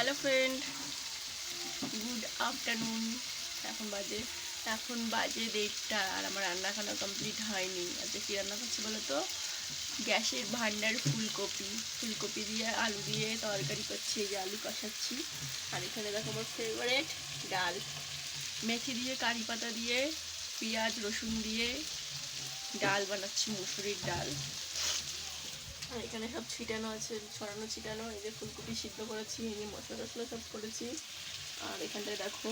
Hello friend. Good afternoon. এখন বাজে এখন বাজে দেড়টা আর আমার রান্নাখানা কমপ্লিট হয়নি। আজকে কী রান্না করছি বলো তো? গ্যাসের ভান্ডার ফুলকপি। ফুলকপি দিয়ে আলু দিয়ে তরকারি করছি, এই যে আলু কষাচ্ছি। আর এখানে দেখো আমার ফেভারেট ডাল। মেথি দিয়ে কারি পাতা দিয়ে, পেঁয়াজ রসুন দিয়ে ডাল বানাচ্ছি, মুসুরির ডাল। আর এখানে সব ছিটানো আছে, ছড়ানো, ছিটানো। এই যে ফুলকপি সিদ্ধ করেছি, এই যে মশলা টশলা সব করেছি। আর এখানটায় দেখো,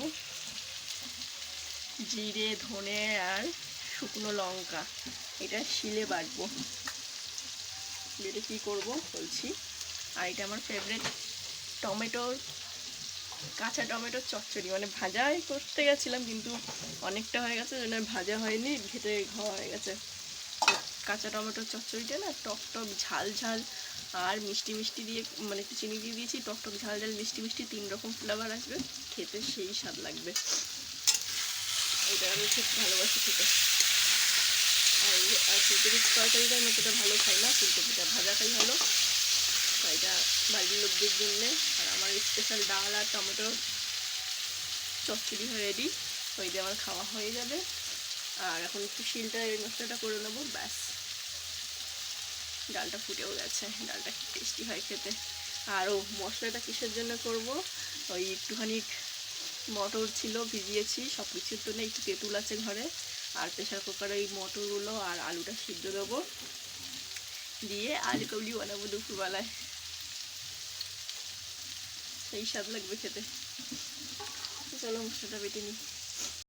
জিরে, ধনে আর শুকনো লঙ্কা। এটা শিলে বাটবো। এটা কী করব? বলছি। আর এটা আমার ফেভারিট টমেটোর, কাঁচা টমেটোর চচ্চড়ি। মানে ভাজাই করতে গেছিলাম, কিন্তু অনেকটা হয়ে গেছে জন্য ভাজা হয়নি ঘেটে খাওয়া হয়ে গেছে। কাঁচা টমেটোর চচ্চড়িটা না টক টক ঝাল ঝাল, আর মিষ্টি মিষ্টি দিয়ে মানে একটু চিনি দিয়ে দিয়েছি, টক টক ঝাল ঝাল, মিষ্টি মিষ্টি তিন রকম ফ্লেভার আসবে, খেতে সেই স্বাদ লাগবে। এটা আমি খুব ভালোবাসি খেতে। আর ফুলকপির তরকারিটা আমি অতটা ভালো খাই না ফুলকপিটা ভাজা খাই ভালো। তো এটা বাড়ির লোকদের জন্যে, আর আমার স্পেশাল ডাল আর টমেটো চচ্চড়ি হয়ে রেডি ওই দিয়ে আমার খাওয়া হয়ে যাবে। আর এখন একটু শিলটা এই মশলাটা করে নেব, ব্যাস। ডালটা ফুটেও গেছে, ডালটা কি টেস্টি হয় খেতে। আর ও মশলাটা কিসের জন্য করব? ওই একটুখানি মটর ছিল, ভিজিয়েছি সব কিছুর জন্য একটু তেঁতুল আছে ঘরে। আর প্রেশার কুকারে ওই মটরগুলো আর আলুটা সিদ্ধ দেবো। দিয়ে আলু কাবলি বানাবো দুপুরবেলায়। সেই স্বাদ লাগবে খেতে। চলো মশলাটা বেটে নিই।